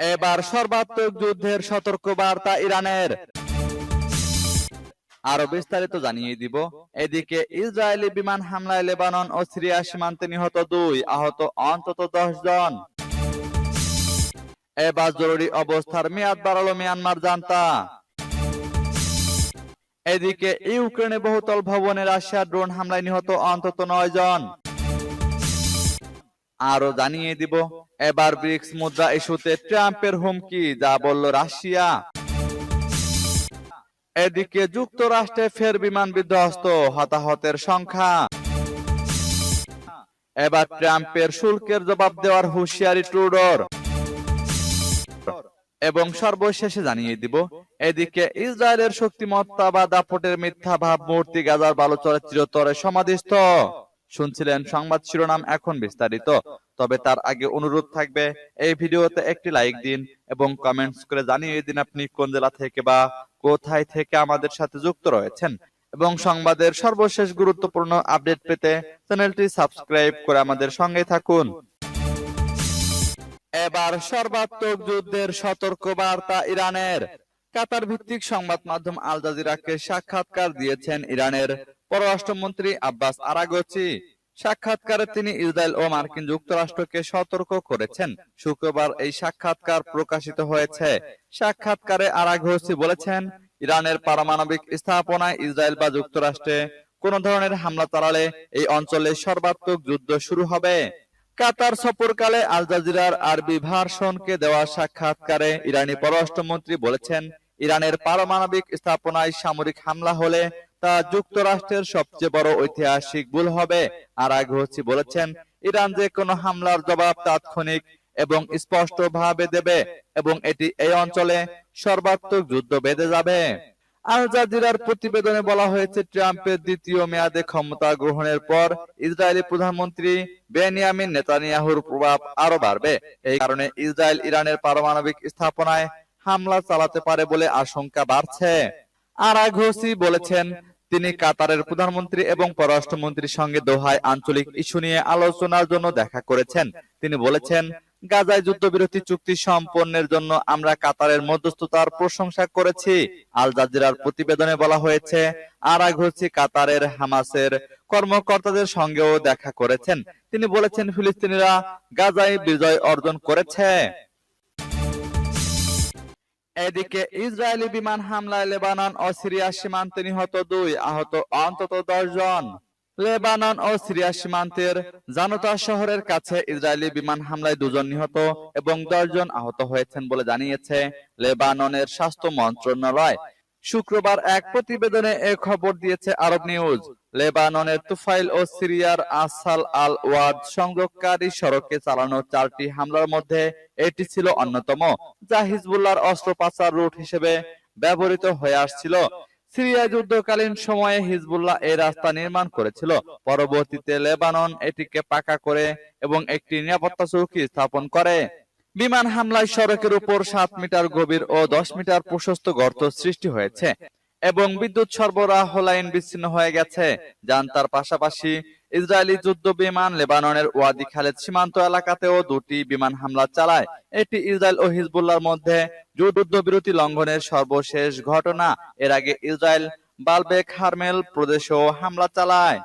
এবার সর্বাত্মক যুদ্ধের সতর্ক বার্তা ইরানের। আরও বিস্তারিত জানিয়ে দিব। এদিকে ইসরায়েলি বিমান হামলায় লেবানন ও সিরিয়া সীমান্তে নিহত দুই আহত, অন্তত দশ জন। এবার জরুরি অবস্থার মেয়াদ বাড়ালো মিয়ানমার জান্তা। এদিকে ইউক্রেনে বহুতল ভবনে রাশিয়ার ড্রোন হামলায় নিহত অন্তত নয় জন। আরও জানিয়ে দিব, এবার ব্রিক্স মুদ্রা ইস্যুতে ট্রাম্পের হুমকি, যা বলল রাশিয়া। এদিকে যুক্তরাষ্ট্রে ফের বিমান বিধ্বস্ত, হতাহতের সংখ্যা। এবার ট্রাম্পের শুল্কের জবাব দেওয়ার হুঁশিয়ারি ট্রুডোর। এবং সর্বশেষে জানিয়ে দিব, এদিকে ইসরায়েলের শক্তিমত্তা বা দাপটের মিথ্যা ভাব মূর্তি গাজার বালুচরের চিরতরে সমাধিস্থ। শুনছিলেন সংবাদ শিরোনাম এখন বিস্তারিত। তবে তার আগে অনুরোধ থাকবে এই ভিডিওতে একটি লাইক দিন এবং কমেন্টস করে জানিয়ে দিন আপনি কোন জেলা থেকে বা কোথায় থেকে আমাদের সাথে যুক্ত রয়েছেন। এবং সংবাদের সর্বশেষ গুরুত্বপূর্ণ আপডেট পেতে চ্যানেলটি সাবস্ক্রাইব করে আমাদের সঙ্গে থাকুন। এবার সর্বাত্মক যুদ্ধের সতর্ক বার্তা ইরানের। কাতার ভিত্তিক সংবাদ মাধ্যম আল জাজিরাকে সাক্ষাৎকার দিয়েছেন ইরানের পররাষ্ট্রমন্ত্রী আব্বাস আরাগচি সাক্ষাৎকারে তিনি ইসরায়েল ও মার্কিন যুক্তরাষ্ট্রকে সতর্ক করেছেন। শুক্রবার এই সাক্ষাৎকার প্রকাশিত হয়েছে। সাক্ষাৎকারে আরাগচি বলেছেন, ইরানের পারমাণবিক স্থাপনায় ইসরায়েল বা যুক্তরাষ্ট্রে কোন ধরনের হামলা চালালে এই অঞ্চলে সর্বাত্মক যুদ্ধ শুরু হবে। কাতার সফরকালে আল জাজিরার আরবি ভার্সনকে দেওয়া সাক্ষাৎকারে ইরানি পররাষ্ট্রমন্ত্রী বলেছেন, ইরানের পারমাণবিক স্থাপনায় সামরিক হামলা হলে তা যুক্তরাষ্ট্রের সবচেয়ে বড় ঐতিহাসিক ভুল হবে। আর আগ্রহী বলেছেন, ইরান যে কোনো হামলার জবাব তাৎক্ষণিক এবং স্পষ্টভাবে দেবে এবং এটি এই অঞ্চলে সর্বাত্মক যুদ্ধ বেঁধে যাবে। আল জাজিরার প্রতিবেদনে বলা হয়েছে, ট্রাম্পের দ্বিতীয় মেয়াদে ক্ষমতা গ্রহণের পর ইসরায়েলি প্রধানমন্ত্রী বেনিয়ামিন নেতানিয়াহুর প্রভাব আরও বাড়বে। এই কারণে ইসরায়েল ইরানের পারমাণবিক স্থাপনায় হামলা চালাতে পারে বলে আশঙ্কা বাড়ছে। আরাঘোসি বলেছেন তিনি কাতারের প্রধানমন্ত্রী এবং পররাষ্ট্রমন্ত্রীর সঙ্গে দোহায় আঞ্চলিক ইস্যু নিয়ে আলোচনার জন্য দেখা করেছেন। তিনি বলেছেন গাজায় যুদ্ধবিরতি চুক্তি সম্পন্নের জন্য আমরা কাতারের মধ্যস্থতার প্রশংসা করেছি। আল জাজিরার প্রতিবেদনে বলা হয়েছে আরাঘোসি কাতারের হামাসের কর্মকর্তাদের সঙ্গেও দেখা করেছেন। তিনি বলেছেন ফিলিস্তিনিরা গাজায় বিজয় অর্জন করেছে। এদিকে ইসরায়েলি বিমান হামলায় লেবানন ও সিরিয়া সীমান্তে নিহত দুই আহত অন্তত দশ জন লেবানন ও সিরিয়া সীমান্তের জানোতা শহরের কাছে ইসরায়েলি বিমান হামলায় দুজন নিহত এবং দশজন আহত হয়েছেন বলে জানিয়েছে লেবাননের স্বাস্থ্য মন্ত্রণালয়। শুক্রবার এক প্রতিবেদনে এ খবর দিয়েছে আরব নিউজ। লেবাননের তুফাইল ও সিরিয়ার আসাল আল ওয়াদ সংযোগকারী সড়কে চালানো চারটি হামলার মধ্যে এটি ছিল অন্যতম, যা হিজবুল্লাহর অস্ত্র পাচার রুট হিসেবে ব্যবহৃত হয়ে আসছিল। সিরিয়া যুদ্ধকালীন সময়ে হিজবুল্লাহ এই রাস্তা নির্মাণ করেছিল। পরবর্তীতে লেবানন এটিকে পাকা করে এবং একটি নিরাপত্তা চৌকি স্থাপন করে। বিমান হামলায় সড়কের উপর সাত মিটার গভীর ও দশ মিটার প্রশস্ত গর্ত সৃষ্টি হয়েছে। এবং বিদ্যুৎ সরবরাহ লাইন বিচ্ছিন্ন হয়ে গেছে। জান্তার পাশাপাশি ইসরায়েলি যুদ্ধ বিমান লেবাননের ওয়াদি খালেদ সীমান্ত এলাকাতেও দুটি বিমান হামলা চালায়। এটি ইসরায়েল ও হিজবুল্লাহর মধ্যে যুদ্ধবিরতি লঙ্ঘনের সর্বশেষ ঘটনা। এর আগে ইসরায়েল বালবেক হারমেল প্রদেশেও হামলা চালায়।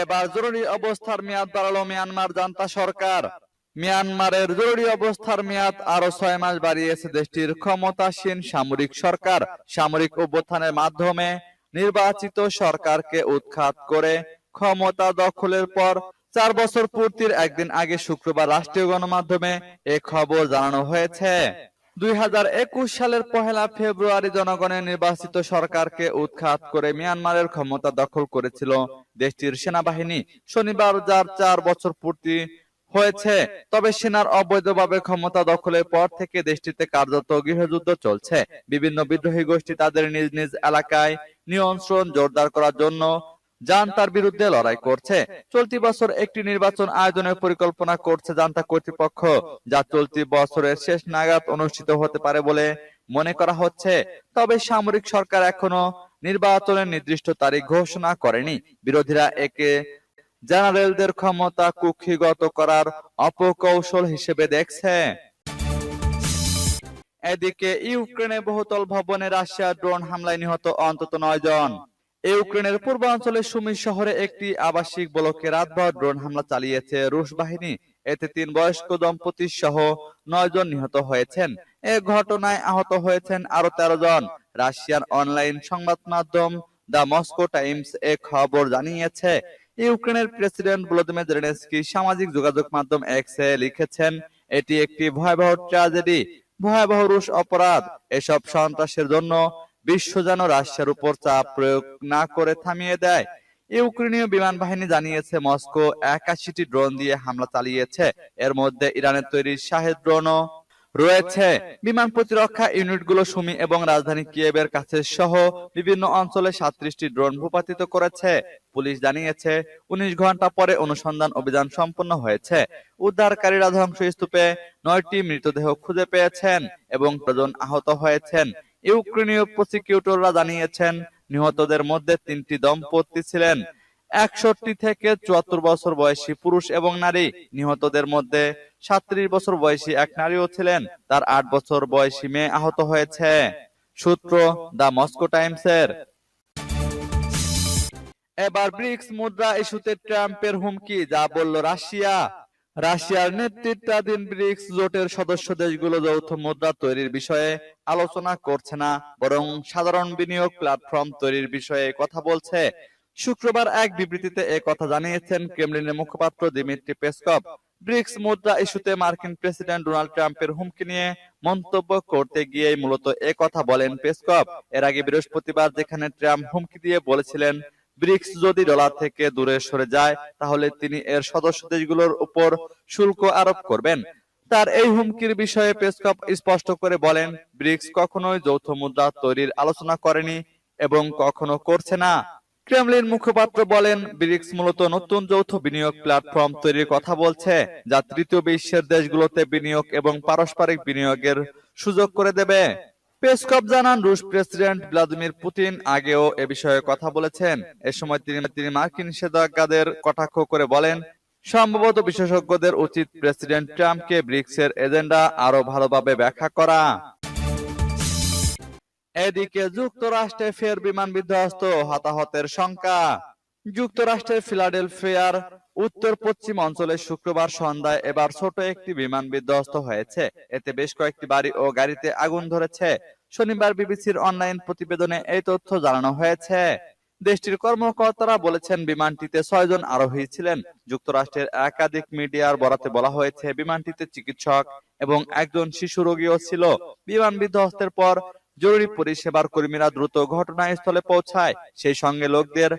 এবার জরুরি অবস্থার মেয়াদ বাড়ালো মিয়ানমার জান্তা সরকার। মিয়ানমারের জরুরি অবস্থার মেয়াদ আরও ছয় মাস বাড়িয়েছে দেশটির ক্ষমতাসীন সামরিক সরকার। সামরিক অভ্যুত্থানের মাধ্যমে নির্বাচিত সরকারকে উৎখাত করে ক্ষমতা দখলের পর চার বছর পূর্তির একদিন আগে শুক্রবার রাষ্ট্রীয় গণমাধ্যমে এ খবর জানানো হয়েছে। দুই হাজার একুশ সালের পহেলা ফেব্রুয়ারি জনগণের নির্বাচিত সরকারকে উৎখাত করে মিয়ানমারের ক্ষমতা দখল করেছিল দেশটির সেনাবাহিনী। শনিবার যার চার বছর পূর্তি হয়েছে। তবে সেনার অবৈধভাবে ক্ষমতা দখলের পর থেকে দেশটিতে কার্যত গৃহযুদ্ধ চলছে। বিভিন্ন বিদ্রোহী গোষ্ঠী তাদের নিজ নিজ এলাকায় নিয়ন্ত্রণ জোরদার করার জন্য জান্তার বিরুদ্ধে লড়াই করছে। চলতি বছর একটি নির্বাচন আয়োজনের পরিকল্পনা করছে জান্তা কর্তৃপক্ষ যা চলতি বছরের শেষ নাগাদ অনুষ্ঠিত হতে পারে বলে মনে করা হচ্ছে। তবে সামরিক সরকার এখনও নির্বাচনের নির্দিষ্ট তারিখ ঘোষণা করেনি। বিরোধীরা একে জেনারেলদের ক্ষমতা কুক্ষিগত করার অপকৌশল হিসেবে দেখছে। এদিকে ইউক্রেনে বহুতল ভবনে রাশিয়ার ড্রোন হামলায় নিহত অন্তত নয় জন। ইউক্রেনের পূর্বাঞ্চলে সুমি শহরে একটি আবাসিক ব্লকে রাতভর ড্রোন হামলা চালিয়েছে রুশ বাহিনী। এতে তিন বয়স্ক দম্পতি সহ নয় জন নিহত হয়েছেন। এ ঘটনায় আহত হয়েছেন আরও তেরো জন। রাশিয়ার অনলাইন সংবাদ মাধ্যম দ্য মস্কো টাইমস এ খবর জানিয়েছে ইউক্রেনের প্রেসিডেন্ট ভলোদিমির জেলেনস্কি সামাজিক যোগাযোগ মাধ্যম এক্স লিখেছেন, এটি একটি ভয়াবহ ট্র্যাজেডি, ভয়াবহ রুশ অপরাধ। এসব সন্ত্রাসের জন্য বিশ্ব যেন রাশিয়ার উপর চাপ প্রয়োগ না করে থামিয়ে দেয়। ইউক্রেনীয় বিমান বাহিনী জানিয়েছে, মস্কো একাশিটি ড্রোন দিয়ে হামলা চালিয়েছে। এর মধ্যে ইরানের তৈরি শাহেদ ড্রোনও রয়েছে। বিমান প্রতিরক্ষা ইউনিটগুলো সুমি এবং রাজধানী কিয়েবের কাছে সহ বিভিন্ন অঞ্চলে সাত্রিশটি ড্রোন ভূপাতিত করেছে। পুলিশ জানিয়েছে উনিশ ঘণ্টা পরে অনুসন্ধান অভিযান সম্পন্ন হয়েছে। উদ্ধারকারীরা ধ্বংসস্তূপে নয়টি মৃতদেহ খুঁজে পেয়েছেন এবং দুজন আহত হয়েছেন। ইউক্রেনীয় প্রসিকিউটররা জানিয়েছেন নিহতদের মধ্যে তিনটি দম্পতি ছিলেন। একষট্টি থেকে চুয়াত্তর বছর বয়সী পুরুষ এবং নারী নিহতদের মধ্যে সাত্রিশ বছর বয়সী এক নারীও ছিলেন। তার আট বছর বয়সী মেয়ে আহত হয়েছে। সূত্র দ্য মস্কো টাইমসের। এবার ব্রিক্স মুদ্রা ইস্যুতে ট্রাম্পের হুমকি, যা বলল রাশিয়া। রাশিয়ার নেতৃত্বাধীন ব্রিক্স জোটের সদস্য দেশগুলো যৌথ মুদ্রা তৈরির বিষয়ে আলোচনা করছে না, বরং সাধারণ বিনিয়োগ প্ল্যাটফর্ম তৈরির বিষয়ে কথা বলছে। শুক্রবার এক বিবৃতিতে এ কথা জানিয়েছেন ক্রেমলিনের মুখপাত্র দিমিত্রি পেসকভ। ব্রিক্স মুদ্রা ইস্যুতে মার্কিন প্রেসিডেন্ট ডোনাল্ড ট্রাম্পের হুমকি নিয়ে মন্তব্য করতে গিয়ে মূলত এ কথা বলেন পেসকভ। এর আগে বৃহস্পতিবার যেখানে ট্রাম্প হুমকি দিয়ে বলেছিলেন, ব্রিক্স যদি ডলার থেকে দূরে সরে যায়, তাহলে তিনি এর সদস্য দেশগুলোর উপর শুল্ক আরোপ করবেন। তার এই হুমকির বিষয়ে পেসকপ স্পষ্ট করে বলেন, ব্রিক্স কখনোই যৌথ মুদ্রা তৈরির আলোচনা করেনি এবং কখনো করছে না। ক্রেমলিন মুখপাত্র বলেন, ব্রিক্স মূলত নতুন যৌথ বিনিয়োগ প্ল্যাটফর্ম তৈরির কথা বলছে, যা তৃতীয় বিশ্বের দেশগুলোতে বিনিয়োগ এবং পারস্পরিক বিনিয়োগের সুযোগ করে দেবে। পেসকপ জানান, রুশ প্রেসিডেন্ট ভ্লাদিমির পুতিন আগেও এ বিষয়ে কথা বলেছেন। এ সময় তিনি তিনি মার্কিন নিষেধাজ্ঞাদের কটাক্ষ করে বলেন, সম্ভবত বিশেষজ্ঞদের উচিত প্রেসিডেন্ট ট্রাম্পকে ব্রিক্সের এজেন্ডা আরও ভালোভাবে ব্যাখ্যা করা। এদিকে যুক্তরাষ্ট্রে ফের বিমান বিধ্বস্ত হতাহতের শঙ্কা। যুক্তরাষ্ট্রের ফিলাডেলফিয়ার উত্তর পশ্চিম অঞ্চলে শুক্রবার সন্ধ্যায় এবার ছোট একটি বিমান বিধ্বস্ত হয়েছে। এতে বেশ কয়েকটি বাড়ি ও গাড়িতে আগুন ধরেছে। শনিবার বিবিসির অনলাইন প্রতিবেদনে এই তথ্য জানানো হয়েছে। দেশটির কর্মকর্তারা বলেছেন, বিমানটিতে ছয়জন আরোহী ছিলেন। যুক্তরাষ্ট্রের একাধিক মিডিয়ার বরাতে বলা হয়েছে, বিমানটিতে চিকিৎসক এবং একজন শিশু রোগীও ছিল। বিমান বিধ্বস্তের পর জরুরি পরিষেবার কর্মীরা দ্রুত ঘটনাস্থলে পৌঁছায়। সেই সঙ্গে লোকদের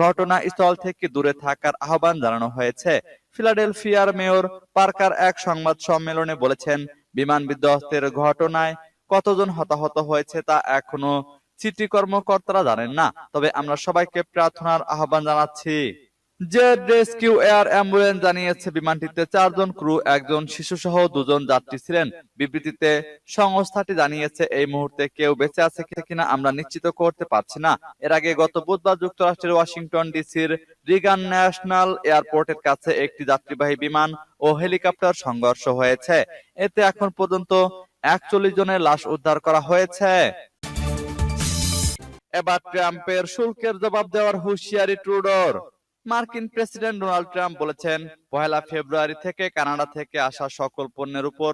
ঘটনাস্থল থেকে দূরে থাকার আহ্বান জানানো হয়েছে। ফিলাডেলফিয়ার মেয়র পার্কার এক সংবাদ সম্মেলনে বলেছেন, বিমান বিধ্বস্তের ঘটনায় কতজন হতাহত হয়েছে তা এখনও সিটি কর্মকর্তারা জানেন না। তবে আমরা সবাইকে প্রার্থনার আহ্বান জানাচ্ছি। জেড রেস্কিউ এয়ার অ্যাম্বুলেন্স জানিয়েছে বিমানটিতে চারজন ক্রু, একজন শিশু সহ দুজন যাত্রী ছিলেন। বিবৃতিতে সংস্থাটি জানিয়েছে, এই মুহূর্তে কেউ বেঁচে আছে কিনা আমরা নিশ্চিত করতে পারছি না। এর আগে গত বুধবার যুক্তরাষ্ট্রের ওয়াশিংটন ডিসির রিগান ন্যাশনাল এয়ারপোর্টের কাছে একটি যাত্রীবাহী বিমান ও হেলিকপ্টার সংঘর্ষ হয়েছে। এতে এখন পর্যন্ত একচল্লিশ জনের লাশ উদ্ধার করা হয়েছে। এবার ট্রাম্পের শুল্কের জবাব দেওয়ার হুঁশিয়ারি ট্রুডোর। মার্কিন প্রেসিডেন্ট ডোনাল্ড ট্রাম্প বলেছেন, পহেলা ফেব্রুয়ারি থেকে কানাডা থেকে আসা সকল পণ্যের উপর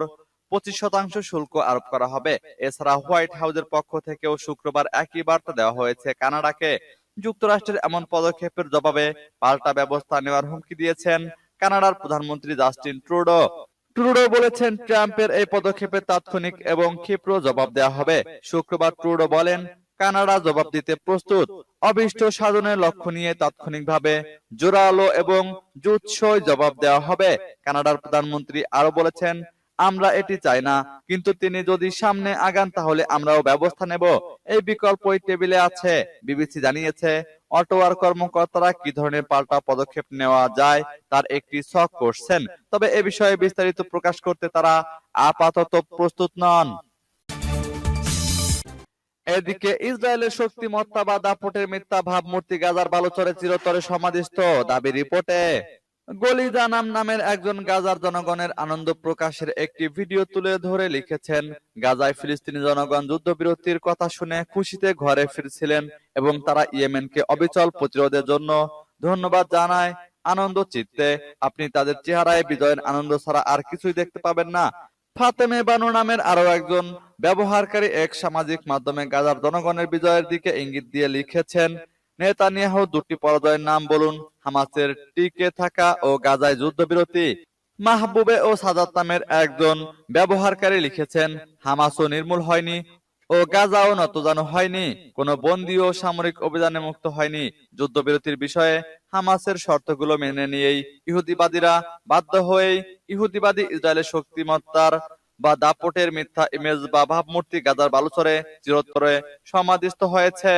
পঁচিশ শতাংশ শুল্ক আরোপ করা হবে। এছাড়া হোয়াইট হাউসের পক্ষ থেকেও শুক্রবার একই বার্তা দেওয়া হয়েছে কানাডাকে। যুক্তরাষ্ট্রের এমন পদক্ষেপের জবাবে পাল্টা ব্যবস্থা নেওয়ার হুমকি দিয়েছেন কানাডার প্রধানমন্ত্রী জাস্টিন ট্রুডো। ট্রুডো বলেছেন, ট্রাম্পের এই পদক্ষেপে তাৎক্ষণিক এবং ক্ষিপ্র জবাব দেওয়া হবে। শুক্রবার ট্রুডো বলেন কানাডা জবাব দিতে প্রস্তুত। অবিষ্ট সাধনের লক্ষ্য নিয়ে তাৎক্ষণিকভাবে জোরালো এবং জুৎসই জবাব দেওয়া হবে। কানাডার প্রধানমন্ত্রী আরও বলেছেন, আমরা এটি চাই না, কিন্তু তিনি যদি সামনে আগান তাহলে আমরাও ব্যবস্থা নেব। এই বিকল্প টেবিলে আছে। বিবিসি জানিয়েছে, অটোয়ার কর্মকর্তারা কি ধরনের পাল্টা পদক্ষেপ নেওয়া যায় তার একটি শখ করছেন। তবে এ বিষয়ে বিস্তারিত প্রকাশ করতে তারা আপাতত প্রস্তুত নন। এদিকে ইসরায়েলের শক্তিমত্তা বা দাপটের মিথ্যা ভাবমূর্তি গাজার বালুচরে চিরতরে সমাধিস্থ দাবি রিপোর্টে। গলিদা নাম নামের একজন গাজার জনগণের আনন্দ প্রকাশের একটি ভিডিও তুলে ধরে লিখেছেন গাজায় ফিলিস্তিনি জনগণ যুদ্ধবিরতির কথা শুনে খুশিতে ঘরে ফিরছিলেন এবং তারা ইয়েমেনকে অবিচল প্রতিরোধের জন্য ধন্যবাদ জানায় আনন্দ চিত্তে। আপনি তাদের চেহারায় বিজয়ের আনন্দ ছাড়া আর কিছুই দেখতে পাবেন না। ফাতেমে বানু নামের আরও একজন ব্যবহারকারী এক সামাজিক মাধ্যমে গাজার জনগণের বিজয়ের দিকে ইঙ্গিত দিয়ে লিখেছেন, নেতানিয়াহু দুটি পরাজয়ের নাম বলুন, হামাসের টিকে থাকা ও গাজায় যুদ্ধবিরতি। মাহবুবে ও সাজাদ নামের একজন ব্যবহারকারী লিখেছেন, হামাসও নির্মূল হয়নি ও গাজাও নতজানু হয়নি, কোনো বন্দী ও সামরিক অভিযানে মুক্ত হয়নি। যুদ্ধবিরতির বিষয়ে হামাসের শর্তগুলো মেনে নিয়েই ইহুদিবাদীরা বাধ্য হয়েই ইহুদিবাদী ইসরায়েলের শক্তিমত্তার বা দাপটের মিথ্যা ইমেজ বা ভাবমূর্তি গাজার বালুচরে চিরতরে সমাধিস্থ হয়েছে।